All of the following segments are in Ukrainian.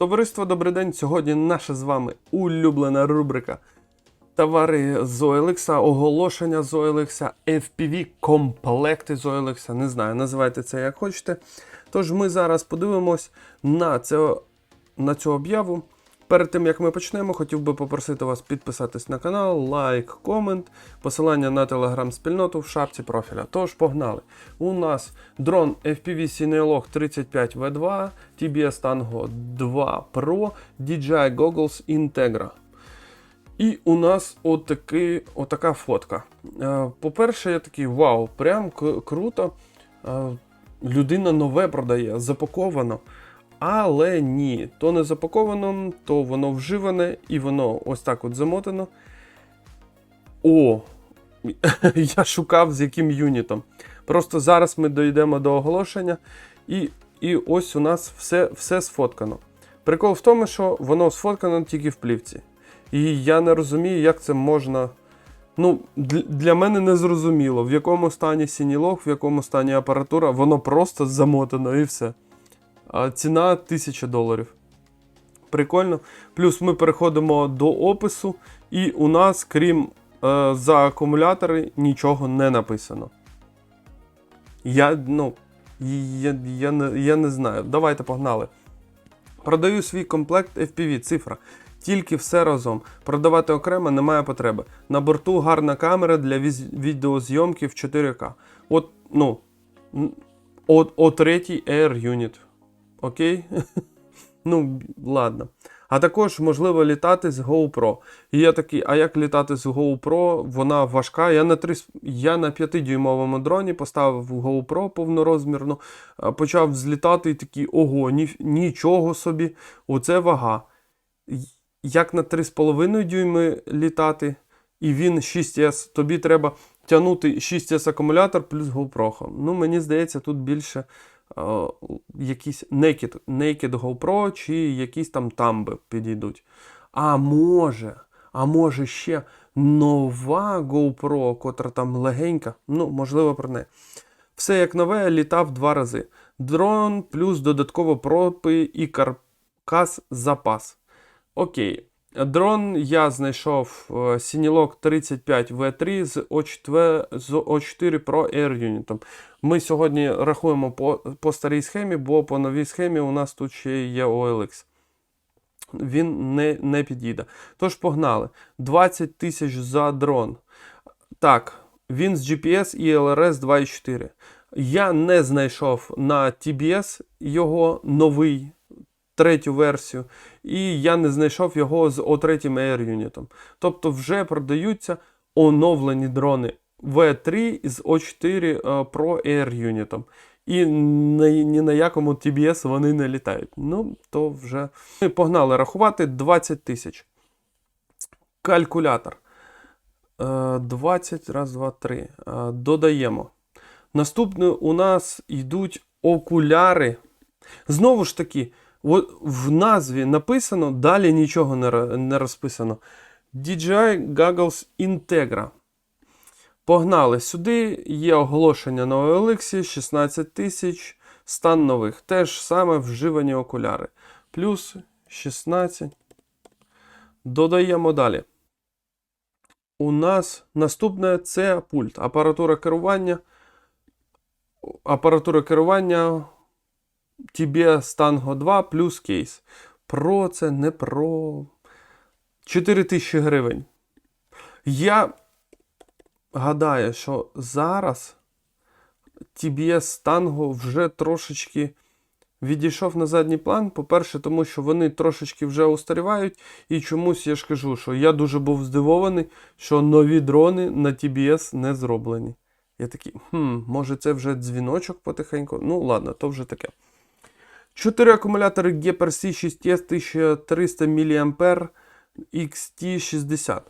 Товариство, добрий день. Сьогодні наша з вами улюблена рубрика Товари з оголошення з FPV, комплекти з. Не знаю, називайте це як хочете. Тож ми зараз подивимось на, це, на цю об'яву. Перед тим як ми почнемо, хотів би попросити вас підписатись на канал, лайк, комент, посилання на телеграм-спільноту в шапці профіля. Тож погнали. У нас дрон FPV Cineolog 35V2, TBS Tango 2 Pro, DJI Goggles Integra. І у нас отаки, отака фотка. Е, По-перше, я такий вау, прям круто. Е, Людина нове продає, запаковано. Але ні, то не запаковано, то воно вживане і воно ось так от замотано. О! Я шукав з яким юнітом. Просто зараз ми дійдемо до оголошення, і, і ось у нас все, все сфоткано. Прикол в тому, що воно сфоткано тільки в плівці. І я не розумію, як це можна. Ну, для, мене не зрозуміло, в якому стані сінілог, в якому стані апаратура, воно просто замотано і все. Ціна 1000 доларів. Прикольно. Плюс ми переходимо до опису, і у нас, крім е, за акумулятори, нічого не написано. Я, ну, я, я, не, я не знаю. Давайте погнали. Продаю свій комплект FPV, цифра. Тільки все разом. Продавати окремо немає потреби. На борту гарна камера для відеозйомки в 4К. От, ну, о, о третій Air Unit. Окей? ну, ладно. А також можливо літати з GoPro. І я такий, а як літати з GoPro? Вона важка. Я на 3, я на 5-дюймовому дроні поставив GoPro повнорозмірну, а, почав злітати і такий, ого, ні, нічого собі, оце вага. Як на 3,5 дюйми літати, і він 6S, тобі треба тягнути 6S акумулятор плюс GoPro. Ну, мені здається, тут більше якісь naked, naked GoPro чи якісь там тамби підійдуть. А може, а може ще нова GoPro, котра там легенька, ну, можливо, про неї. Все як нове, літав два рази. Дрон плюс додатково пропи і каркас запас. Окей. Дрон я знайшов Sinilog 35 V3 з O4, з O4 Pro Air Unit. Ми сьогодні рахуємо по, по старій схемі, бо по новій схемі у нас тут ще є OLX. Він не, не підійде. Тож погнали. 20 тисяч за дрон. Так, він з GPS і LRS 2.4. Я не знайшов на TBS його новий третю версію, і я не знайшов його з O3 Air Unit. Тобто вже продаються оновлені дрони V3 з O4 е, Pro Air Unit. І ні, на якому TBS вони не літають. Ну, то вже. Ми погнали рахувати 20 тисяч. Калькулятор. Е, 20, раз, два, три. Е, Додаємо. Наступне у нас йдуть окуляри. Знову ж таки, в назві написано, далі нічого не, розписано. DJI Goggles Integra. Погнали сюди. Є оголошення на OLX 16 тисяч. Стан нових. Те ж саме вживані окуляри. Плюс 16. Додаємо далі. У нас наступне це пульт. Апаратура керування. Апаратура керування TBS Tango 2 плюс кейс. Про це не про 4 тисячі гривень. Я гадаю, що зараз TBS Tango вже трошечки відійшов на задній план. По-перше, тому що вони трошечки вже устарівають. І чомусь я ж кажу, що я дуже був здивований, що нові дрони на TBS не зроблені. Я такий, хм, може це вже дзвіночок потихеньку. Ну, ладно, то вже таке. Чотири акумулятори GPRC 6S 1300 мА XT60.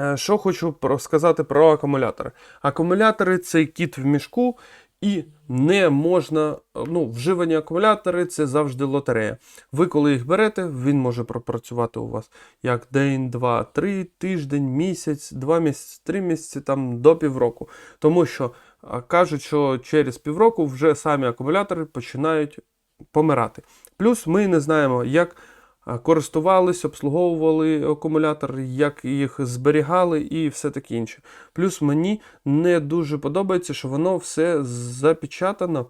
Е, Що хочу сказати про акумулятори. Акумулятори це кіт в мішку, і не можна. Ну, вживані акумулятори це завжди лотерея. Ви, коли їх берете, він може пропрацювати у вас як день, два, три, тиждень, місяць, два місяці, три місяці, там до півроку. Тому що кажуть, що через півроку вже самі акумулятори починають помирати. Плюс ми не знаємо, як користувались, обслуговували акумулятор, як їх зберігали і все таке інше. Плюс мені не дуже подобається, що воно все запечатано.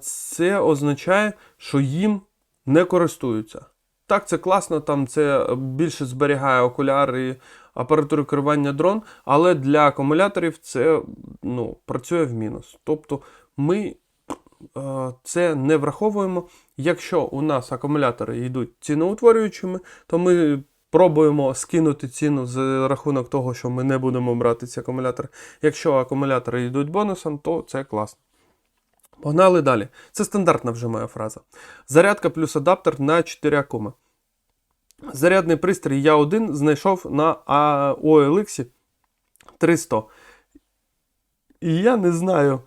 Це означає, що їм не користуються. Так, це класно, там це більше зберігає окуляри, апаратуру керування дрон, але для акумуляторів це ну, працює в мінус. Тобто ми це не враховуємо. Якщо у нас акумулятори йдуть ціноутворюючими, то ми пробуємо скинути ціну за рахунок того, що ми не будемо брати ці акумулятори. Якщо акумулятори йдуть бонусом, то це класно. Погнали далі. Це стандартна вже моя фраза. Зарядка плюс адаптер на 4 акуми. Зарядний пристрій я один знайшов на OLX 300. І я не знаю.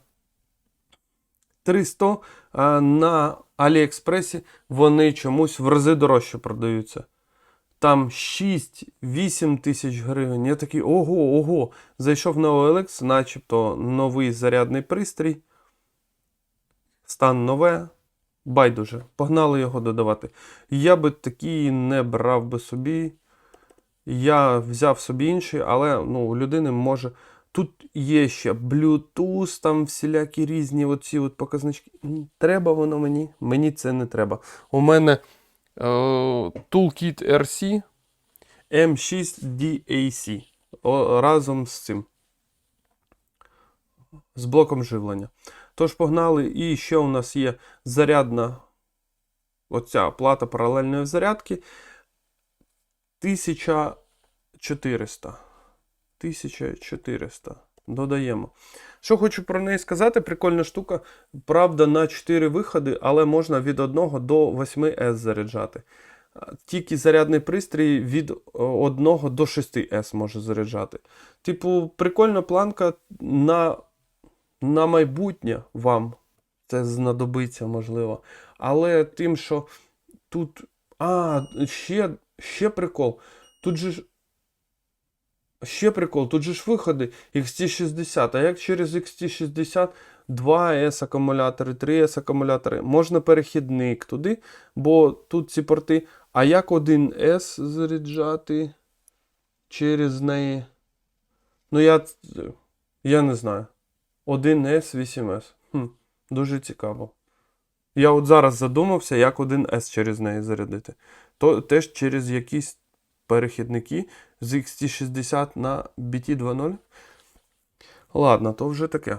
300 а, на Аліекспресі вони чомусь в рази дорожче продаються. Там 6-8 тисяч гривень. Я такий ого, ого. Зайшов на OLX, начебто новий зарядний пристрій. Стан нове. Байдуже. Погнали його додавати. Я би такий не брав би собі. Я взяв собі інший, але ну, у людини може. Тут є ще Bluetooth, там всілякі різні оці от показнички. Треба воно мені? Мені це не треба. У мене е, Toolkit RC M6 DAC. О, разом з цим. З блоком живлення. Тож погнали. І ще у нас є зарядна оця плата паралельної зарядки. 1400. 1400. Додаємо. Що хочу про неї сказати, прикольна штука. Правда, на 4 виходи, але можна від 1 до 8С заряджати. Тільки зарядний пристрій від 1 до 6С може заряджати. Типу, прикольна планка на на майбутнє вам це знадобиться, можливо. Але тим, що тут. А, ще, ще прикол. Тут же. Ще прикол, тут же ж виходи XT60. А як через XT60 2S акумулятори, 3S акумулятори, можна перехідник туди, бо тут ці порти. А як 1S заряджати через неї? Ну, я, я не знаю. 1S, 8S. Хм, дуже цікаво. Я от зараз задумався, як 1S через неї зарядити. То теж через якісь перехідники з XT60 на BT 2.0. Ладно, то вже таке.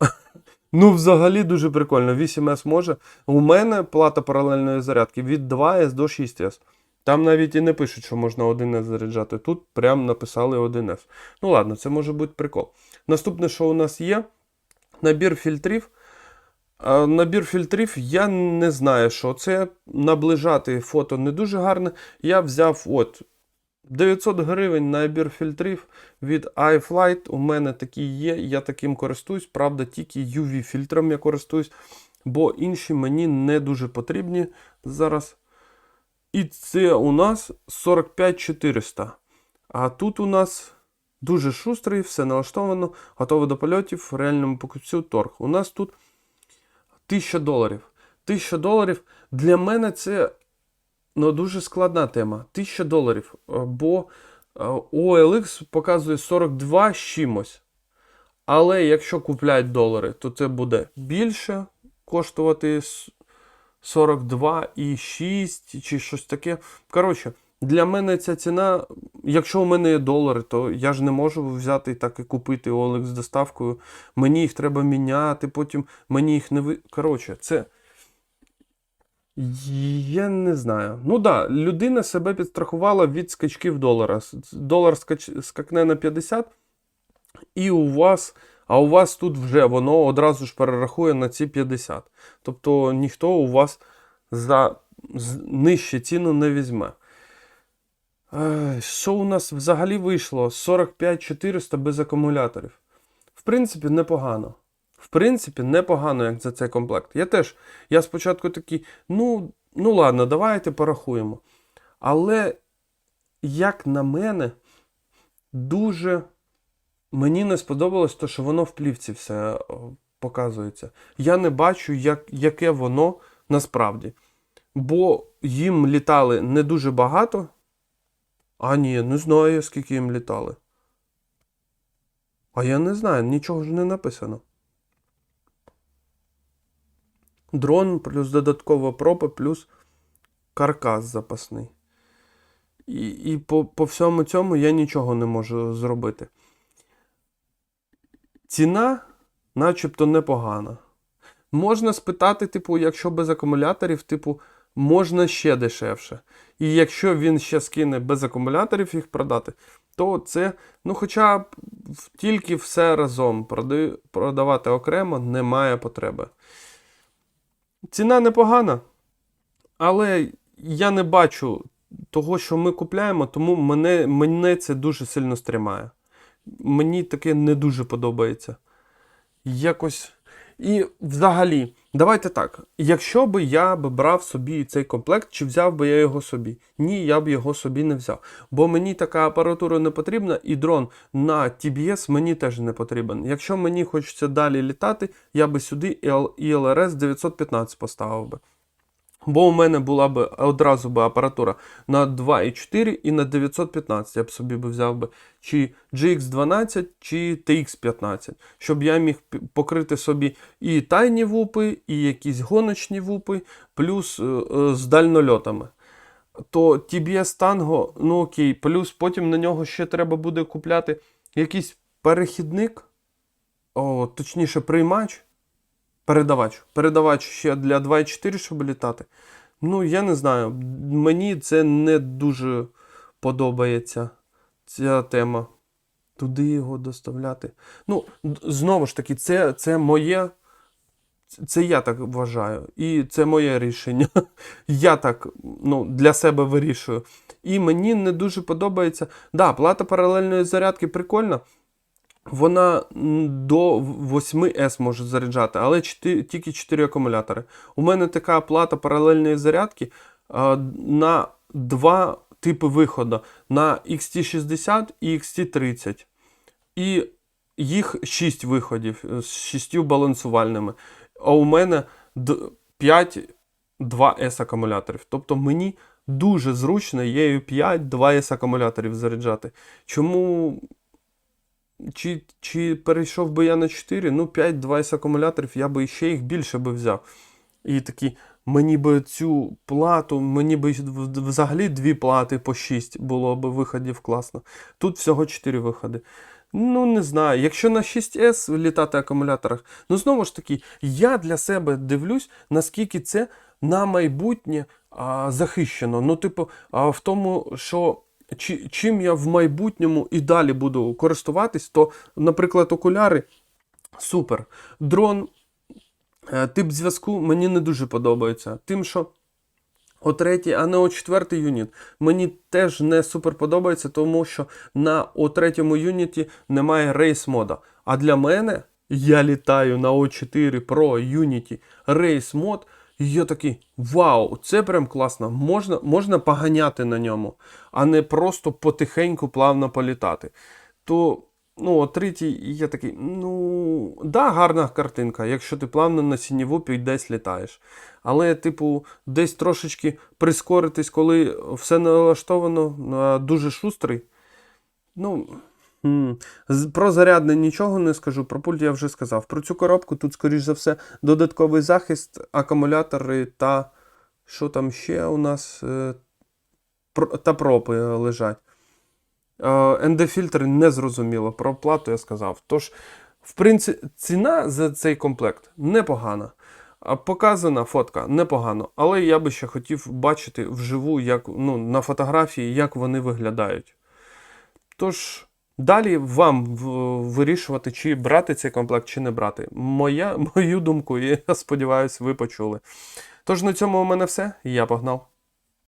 ну, взагалі дуже прикольно. 8S може. У мене плата паралельної зарядки від 2S до 6S. Там навіть і не пишуть, що можна 1С заряджати. Тут прям написали 1С. Ну ладно, це може бути прикол. Наступне, що у нас є, набір фільтрів. Набір фільтрів я не знаю, що це. Наближати фото не дуже гарне. Я взяв от 900 гривень набір фільтрів від iFlight. У мене такий є, я таким користуюсь. Правда, тільки UV-фільтром я користуюсь, бо інші мені не дуже потрібні зараз. І це у нас 45400. А тут у нас дуже шустрий, все налаштовано, готово до польотів, в реальному покупцю торг. У нас тут 1000 доларів. 1000 доларів для мене це ну, дуже складна тема. 1000 доларів. Бо е, OLX показує 42 з чимось. Але якщо купляють долари, то це буде більше коштувати 42,6 чи щось таке. Коротше, для мене ця ціна, якщо у мене є долари, то я ж не можу взяти так і купити OLX з доставкою. Мені їх треба міняти, потім мені їх не ви. Коротше, це. Я не знаю. Ну так, да, людина себе підстрахувала від скачків долара. Долар скач... скакне на 50, і у вас, а у вас тут вже воно одразу ж перерахує на ці 50. Тобто ніхто у вас за нижче ціну не візьме. Е, Що у нас взагалі вийшло? 45-400 без акумуляторів. В принципі, непогано. В принципі, непогано, як за цей комплект. Я теж, я спочатку такий, ну, ну ладно, давайте порахуємо. Але, як на мене, дуже мені не сподобалось те, що воно в плівці все показується. Я не бачу, як, яке воно Насправді. Бо їм літали не дуже багато. А ні, не знаю, скільки їм літали. А я не знаю, нічого ж не написано. Дрон плюс додаткова пропа, плюс каркас запасний. І, і по, по всьому цьому я нічого не можу зробити. Ціна, начебто, непогана. Можна спитати, типу, якщо без акумуляторів, типу, можна ще дешевше. І якщо він ще скине без акумуляторів їх продати, то це, ну, хоча тільки все разом продавати окремо немає потреби. Ціна непогана, але я не бачу того, що ми купляємо, тому мене, мене це дуже сильно стримає. Мені таке не дуже подобається. Якось. І взагалі, давайте так. Якщо би я б брав собі цей комплект, чи взяв би я його собі? Ні, я б його собі не взяв. Бо мені така апаратура не потрібна, і дрон на TBS мені теж не потрібен. Якщо мені хочеться далі літати, я би сюди ILRS 915 поставив би. Бо у мене була б одразу би апаратура на 2,4 і на 915. Я б собі би взяв би чи GX12, чи TX15, щоб я міг покрити собі і тайні вупи, і якісь гоночні вупи, плюс е, е, з дальнольотами. То TBS Tango, ну окей, плюс потім на нього ще треба буде купляти якийсь перехідник, о, точніше, приймач. Передавач. Передавач ще для 2.4, щоб літати. Ну, я не знаю. Мені це не дуже подобається, ця тема. Туди його доставляти. Ну, знову ж таки, це, це моє. Це я так вважаю. І це моє рішення. Я так ну, для себе вирішую. І мені не дуже подобається. Да, плата паралельної зарядки прикольна. Вона до 8С може заряджати, але чти- тільки 4 акумулятори. У мене така плата паралельної зарядки а, на два типи виходу: на XT60 і XT30. І їх 6 виходів е, з 6 балансувальними. А у мене 5 2С акумуляторів. Тобто мені дуже зручно є 5 2С акумуляторів заряджати. Чому чи, чи перейшов би я на 4, ну 5 20 акумуляторів, я би ще їх більше би взяв. І такі, мені би цю плату, мені би взагалі дві плати по 6 було би виходів класно. Тут всього 4 виходи. Ну, не знаю. Якщо на 6С літати акумуляторах, ну знову ж таки, я для себе дивлюсь, наскільки це на майбутнє а, захищено. Ну, типу, а, в тому, що чи, чим я в майбутньому і далі буду користуватись, то, наприклад, окуляри супер. Дрон, е, тип зв'язку мені не дуже подобається. Тим, що о третій, а не о четвертий юніт. Мені теж не супер подобається, тому що на о третьому юніті немає рейс мода. А для мене я літаю на О4 Pro Unity рейс мод. І я такий, вау, це прям класно. Можна, можна поганяти на ньому, а не просто потихеньку плавно політати. То, ну, третій, я такий, ну, да, гарна картинка, якщо ти плавно на сініву десь літаєш. Але, типу, десь трошечки прискоритись, коли все налаштовано, дуже шустрий. Ну. Про зарядне нічого не скажу, про пульт я вже сказав. Про цю коробку тут, скоріш за все, додатковий захист, акумулятори та що там ще у нас е, та пропи лежать. ND-фільтри не зрозуміло, про плату я сказав. Тож, в принципі, ціна за цей комплект непогана. Показана фотка непогано, але я би ще хотів бачити вживу, як, ну, на фотографії, як вони виглядають. Тож, далі вам вирішувати, чи брати цей комплект, чи не брати. Моя, мою думку, і я сподіваюся, ви почули. Тож на цьому у мене все. Я погнав.